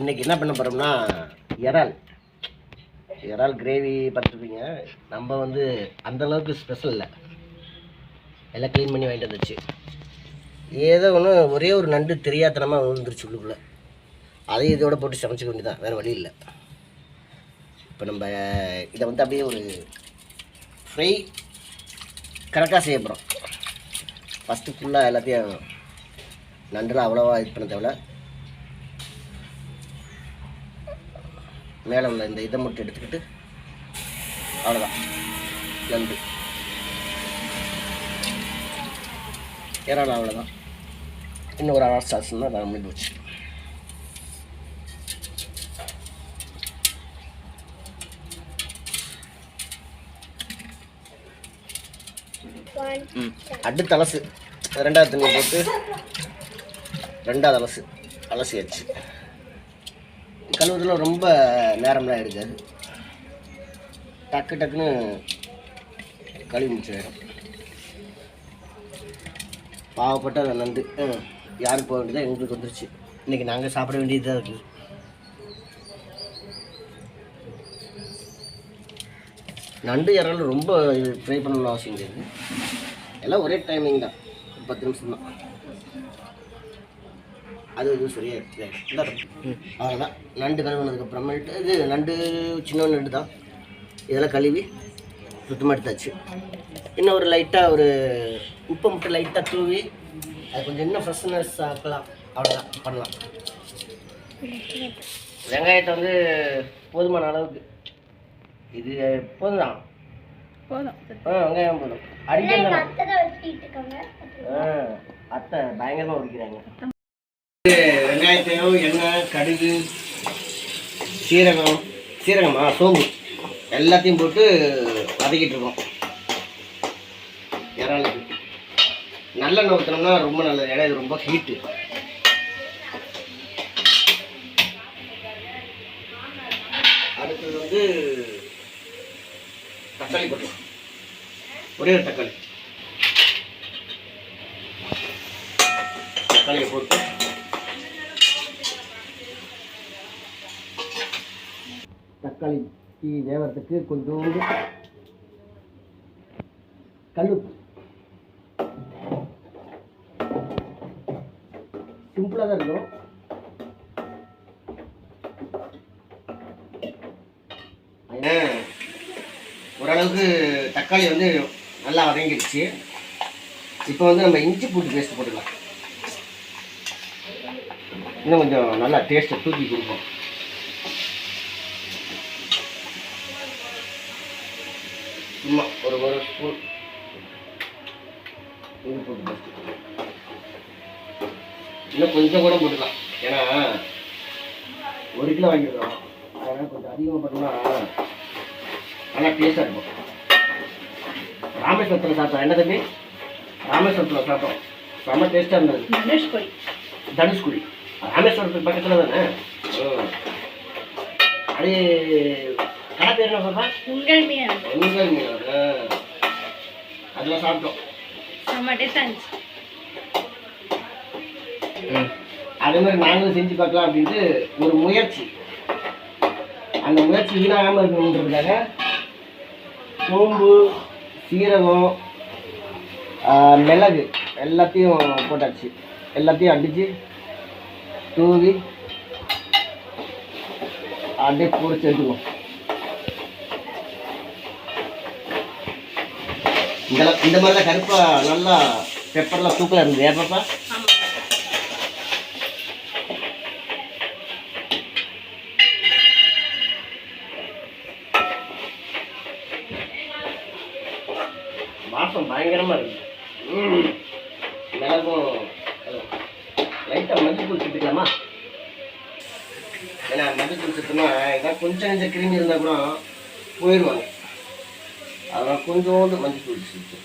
இன்றைக்கி என்ன பண்ண போகிறோம்னா இறால். இறால் கிரேவி பார்த்துருப்பீங்க நம்ம வந்து அந்தளவுக்கு ஸ்பெஷல் இல்லை. எல்லாம் க்ளீன் பண்ணி வாங்கிட்டு வந்துச்சு. ஏதோ ஒன்று ஒரே ஒரு நண்டு தெரியாதனமாக விழுந்துருச்சு உள்ளுக்குள்ளே. அதையும் இதோட போட்டு சமைச்சிக்க வேண்டியதான் வேறு வழி இல்லை. இப்போ நம்ம இதை வந்து அப்படியே ஒரு ஃப்ரை கரெக்டாக செய்ய போகிறோம் ஃபஸ்ட்டு ஃபுல்லாக எல்லாத்தையும் நண்டுலாம் அவ்வளோவா இது பண்ண தேவை மேலே உள்ள இந்த இதை மட்டும் எடுத்துக்கிட்டு அவ்வளோதான் நண்டு இறால் அவ்வளோதான் இன்னும் ஒரு அரை சாஸ்னா நான் முடிஞ்சு வச்சு அடுத்த அலசு. ரெண்டாவது தண்ணி போட்டு ரெண்டாவது அலசு. அலசியாச்சு கழுவுறதுல ரொம்ப நேரம்லாம் எடுக்காது. டக்கு டக்குன்னு கழுவி முடிச்சிடும் பாவப்பட்ட அதை நண்டு. யாருக்கு போக வேண்டியதோ எங்களுக்கு வந்துருச்சு. இன்றைக்கி நாங்கள் சாப்பிட வேண்டியதாக இருக்குது நண்டு இறால் ரொம்ப ஃப்ரை பண்ணணும்னு அவசியம் கிடையாது. எல்லாம் ஒரே டைமிங் தான். பத்து நிமிஷம் தான் அது இது சரியா இருக்கு. இந்தா தம்பி. அவ்வளோதான் நண்டு கழுவுனதுக்கு அப்புறமேட்டு இது நண்டு சின்ன நண்டு தான். இதெல்லாம் கழுவி சுத்தமாக எடுத்தாச்சு. இன்னும் ஒரு லைட்டாக ஒரு உப்பை மட்டும் லைட்டாக தூவி அது கொஞ்சம் இன்னும் ஃப்ரெஷ்னஸ் ஆக்கலாம். அவ்வளோதான் பண்ணலாம். வெங்காயத்தை வந்து போதுமான அளவுக்கு. இது போதும். தான் போதும். ஆ வெங்காயம் போதும். அடிக்கிறது ஆ அத்தை பயங்கரமாக உரிக்கிறாங்க. வெங்காயத்தையும் எண்ணெய் கடுகு சீரகம் சீரகமா சோம்பு எல்லாத்தையும் போட்டு வதக்கிட்டு இருக்கோம். இறாலுக்கு. நல்லெண்ணெய் ஊற்றினோம்னா ரொம்ப நல்லது. இடம் இது ரொம்ப ஹீட்டு அடுத்தது வந்து தக்காளி போட்டுருவோம் ஒரே ஒரு தக்காளி. தக்காளியை போட்டு தக்காளி டீ வேவறதுக்கு கொஞ்சோண்டு கல்லுப்பு. சிம்பிளாக தான் இருக்கும். ஓரளவுக்கு தக்காளி வந்து நல்லா வதங்கிடுச்சு இப்போ வந்து நம்ம இஞ்சி பூண்டு பேஸ்ட் போட்டுக்கலாம். இன்னும் கொஞ்சம் நல்லா டேஸ்ட்டை தூக்கி கொடுக்கும் சும்மா ஒரு ஒரு ஸ்பூன் பூண்டு பேஸ்ட் இன்னும் கொஞ்சம் கூட போட்டுக்கலாம். ஏன்னா ஒரு கிலோ வாங்கியிருக்கோம் அதனால் கொஞ்சம் அதிகமாக போட்டோம்னா நல்லா டேஸ்ட்டாக இருக்கும். ராமேஸ்வரத்தில் சாப்பிட்டோம் என்ன தம்பி? ராமேஸ்வரத்தில் சாப்பிட்டோம். செம்ம டேஸ்ட்டாக இருந்தது. தனுஷ்கோடி. தனுஷ்குடி. ராமேஸ்வரத்துக்கு பக்கத்தில் தானே. அது கடை பேர் என்ன சொல்கிறா உங்கள் மீன். உங்கள் மீன் அதில் சாப்பிட்டோம். செம்ம அதே மாதிரி நாங்களும் செஞ்சு பார்க்கலாம் அப்படின்ட்டு ஒரு முயற்சி. அந்த முயற்சி வீணாகாமல் இருக்கணுன்றதுக்காக சோம்பு சீரகம் மிளகு எல்லாத்தையும் போட்டாச்சு. எல்லாத்தையும் அடித்து தூவி அப்படியே பொரிச்சு எடுத்துக்குவோம். இந்த இந்த மாதிரி தான் கருப்பாக நல்லா பெப்பர்லாம் தூக்கலாக இருந்தது. ஏன் பாப்பா? வாசம் பயங்கரமாக இருக்கு. மிளகும் லைட்டாக மஞ்சள் தூள் சேர்த்துக்கலாமா ஏன்னா மஞ்சள் தூள் சேர்த்தோம்னா ஏதாவது கொஞ்சம் கொஞ்சம் கிருமி இருந்தால் கூட போயிடுவாங்க. அதெல்லாம் கொஞ்சோண்டு மஞ்சள் தூள் சேர்த்து.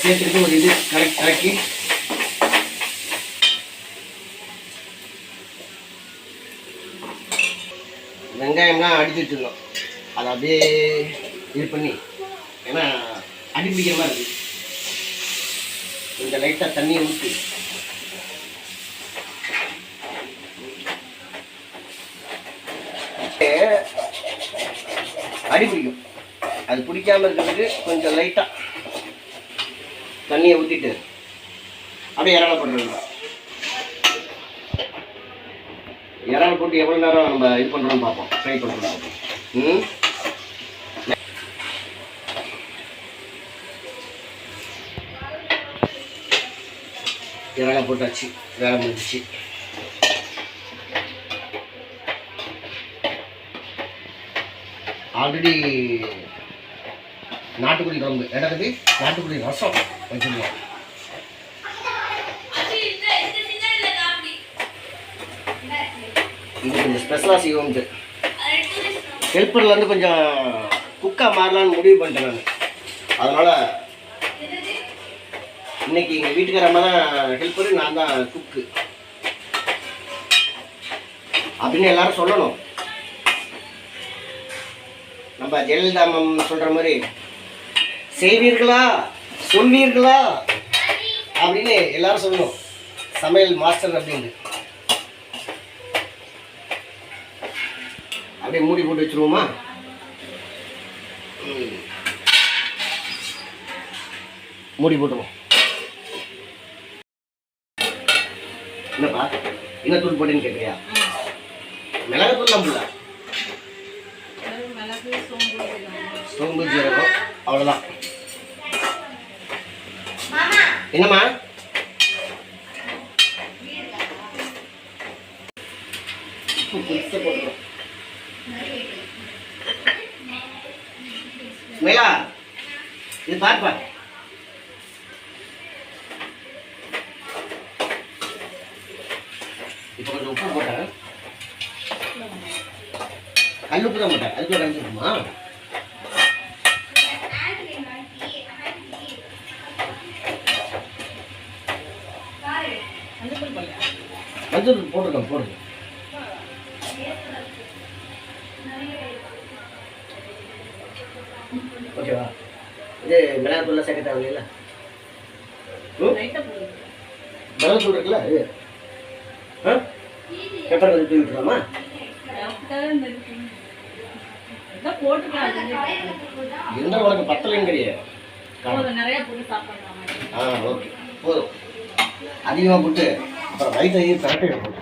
சேர்த்துட்டு ஒரு இது கலக்கி கலக்கி. வெங்காயம்லாம் அடிச்சு வச்சுருந்தோம் அதை அப்படியே இது பண்ணி ஏன்னா அடி பிடிக்கிற மாதிரி இருக்குது கொஞ்சம் லைட்டாக தண்ணியை ஊற்றி அடி பிடிக்கும். அது பிடிக்காமல் இருக்கிறதுக்கு கொஞ்சம் லைட்டாக தண்ணியை ஊற்றிட்டு அப்படியே இறால போட்டுருங்க இறால் போட்டு எவ்வளோ நேரம் நம்ம இது பண்ணுறோம்னு பார்ப்போம். ஃப்ரை பண்ணுறோம் ம்? இறால போட்டாச்சு. வேலை முடிஞ்சிச்சு. ஆல்ரெடி நாட்டுக்குடி குழம்பு. இடத்துக்கு நாட்டுக்குடி ரசம். வச்சுருந்தோம். இது கொஞ்சம் ஸ்பெஷலாக செய்வோம்ட்டு. ஹெல்ப்பர்லேருந்து கொஞ்சம் குக்காக மாறலான்னு முடிவு பண்ணிட்டேன் நான். அதனால் இன்னைக்கு எங்கள் வீட்டுக்கார அம்மா தான் ஹெல்ப்பரு நான் தான் குக்கு அப்படின்னு எல்லாரும் சொல்லணும். நம்ம ஜெயலலிதா மேம் சொல்கிற மாதிரி செய்வீர்களா? சொல்வீர்களா அப்படின்னு எல்லாரும் சொல்லணும். சமையல் மாஸ்டர் அப்படின்னு. அப்படியே மூடி போட்டு வச்சுருவோமா? மூடி போட்டுருவோம். என்னப்பா? என்ன தூள் போட்டேன்னு கேட்குறியா மிளகாத்தூள் நம்பல சோம்பு ஜீரகம் அவ்வளோதான் என்னம்மா. ஸ்மைலா இது பாருப்பா. இப்போ கொஞ்சம் உப்பு போட்டேன். கல் உப்பு தான் போட்டேன். அதுக்குள்ள கலந்துருக்குமா தூள் போட்டிருக்கோம் போடுங்க ஓகேவா இது மிளகாத்தூள்லாம் சேர்க்க தேவையில்ல. மிளகாத்தூள் இருக்குல்ல இது. ஆ? பெப்பர் கொஞ்சம் தூவி விட்டுலாமா இருந்தாலும் உனக்கு சாப்பிடலாம். ஆ ஓகே போதும். அதிகமாக போட்டு அப்புறம் வயிற்றையும் கரெக்டாக எடுப்போம்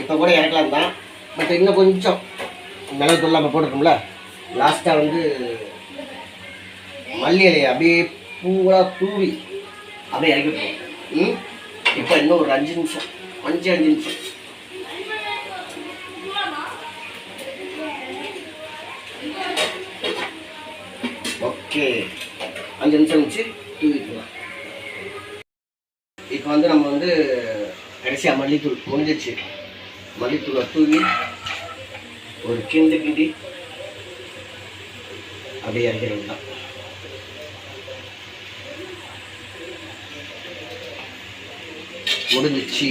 இப்போ கூட இறக்கலாம் தான். பட் இன்னும் கொஞ்சம். மிளகுத்தூள் நம்ம போட்டுருக்கோம்ல. லாஸ்ட்டாக வந்து மல்லி இலையை அப்படியே பூவாக தூவி அப்படியே இறக்கி ம்? இப்போ இன்னும் ஒரு அஞ்சு நிமிஷம். அஞ்சு அஞ்சு நிமிஷம். அஞ்சு நிமிஷம் வச்சு தூவிக்கலாம் இப்போ வந்து நம்ம வந்து கடைசியாக மல்லித்தூள் முடிஞ்சிச்சு மல்லித்தூளை தூவி ஒரு கிண்டு கிண்டி அப்படியே இறக்கிறது தான். முடிஞ்சிச்சு.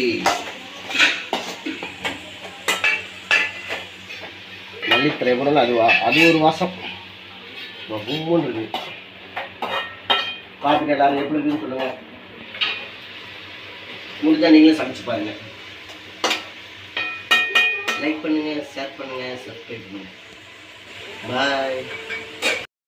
மல்லித்தலை கூட அது அது ஒரு வாசம். ரொம்ப இருக்கு பார்த்துட்டு எல்லாரும் எப்படி இருக்குன்னு சொல்லுங்கள் முடிஞ்சா நீங்களும் சமைச்சு பாருங்கள் லைக் பண்ணுங்கள் ஷேர் பண்ணுங்கள் சப்ஸ்கிரைப் பண்ணுங்கள் பாய்